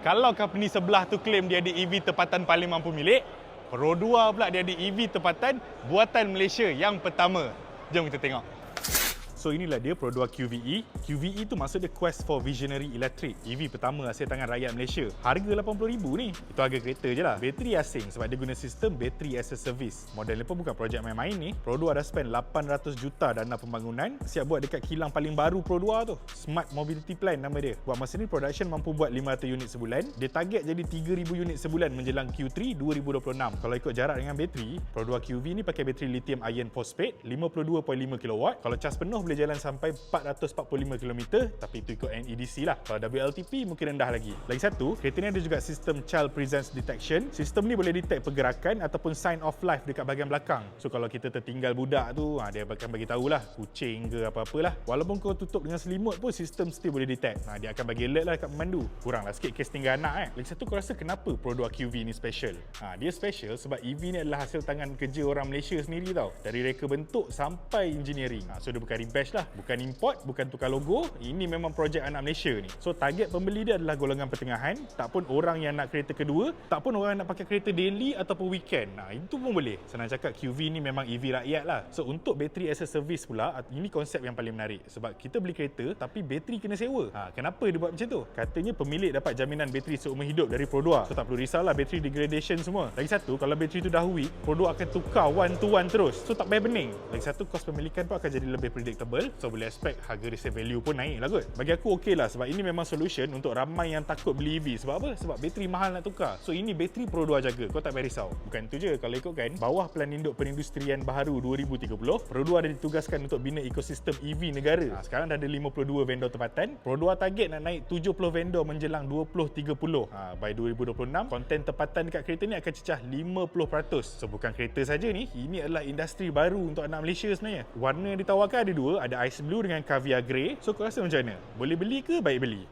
Kalau company sebelah tu claim dia ada EV tempatan paling mampu milik, Pro 2 pula dia ada EV tempatan buatan Malaysia yang pertama. Jom kita tengok. So inilah dia Pro 2 QVE. QVE tu maksud dia Quest for Visionary Electric. EV pertama hasil tangan rakyat Malaysia. Harga RM80,000 ni. Itu harga kereta je lah. Bateri asing sebab dia guna sistem battery as a service. Model ni pun bukan projek main-main ni. Pro 2 dah spend 800 juta dana pembangunan. Siap buat dekat kilang paling baru Pro 2 tu. Smart Mobility Plan nama dia. Buat masa ni production mampu buat 500 unit sebulan. Dia target jadi 3000 unit sebulan menjelang Q3 2026. Kalau ikut jarak dengan bateri, Pro 2 QV ni pakai bateri lithium ion phosphate 52.5 kW. Kalau cas penuh boleh jalan sampai 445 km tapi itu ikut NEDC lah. Kalau WLTP mungkin rendah lagi. Lagi satu, kereta ni ada juga sistem child presence detection. Sistem ni boleh detect pergerakan ataupun sign of life dekat bahagian belakang. So kalau kita tertinggal budak tu, ha, dia akan bagi tahulah kucing ke apa-apalah. Walaupun kau tutup dengan selimut pun sistem still boleh detect. Ha, dia akan bagi alert lah dekat pemandu. Kuranglah sikit kes tinggal anak eh. Lagi satu kau rasa kenapa Pro 2 QV ni special? Ha, dia special sebab EV ni adalah hasil tangan kerja orang Malaysia sendiri tau. Dari reka bentuk sampai engineering. Ha, so dia bukan rebash lah. Bukan import, bukan tukar logo. Ini memang projek anak Malaysia ni. So target pembeli dia adalah golongan pertengahan. Tak pun orang yang nak kereta kedua. Tak pun orang yang nak pakai kereta daily ataupun weekend. Nah, itu pun boleh. Senang cakap QV ni memang EV rakyat lah. So untuk battery as a service pula, ini konsep yang paling menarik. Sebab kita beli kereta tapi bateri kena sewa. Ha, kenapa dia buat macam tu? Katanya pemilik dapat jaminan bateri seumur hidup dari Pro 2. So tak perlu risaulah bateri degradation semua. Lagi satu, kalau bateri tu dah weak, Pro 2 akan tukar one to one terus. So tak payah bening. Lagi satu, kos pemilikan pun akan jadi lebih predictable. So boleh expect harga resale value pun naik lah kot. Bagi aku okey lah sebab ini memang solution untuk ramai yang takut beli EV. Sebab apa? Sebab bateri mahal nak tukar. So ini bateri Pro 2 jaga. Kau tak payah risau. Bukan tu je. Kalau ikutkan, bawah Plan Induk Perindustrian Baharu 2030, Pro 2 ada ditugaskan untuk bina ekosistem EV negara. Ha, sekarang dah ada 52 vendor tempatan. Pro 2 target nak naik 70 vendor menjelang 2030. Ha, by 2026, konten tempatan dekat kereta ni akan cecah 50%. So bukan kereta saja ni, ini adalah industri baru untuk anak Malaysia sebenarnya. Warna yang ditawarkan ada dua, ada ice blue dengan caviar grey. So kau rasa macam mana? Boleh beli ke baik beli?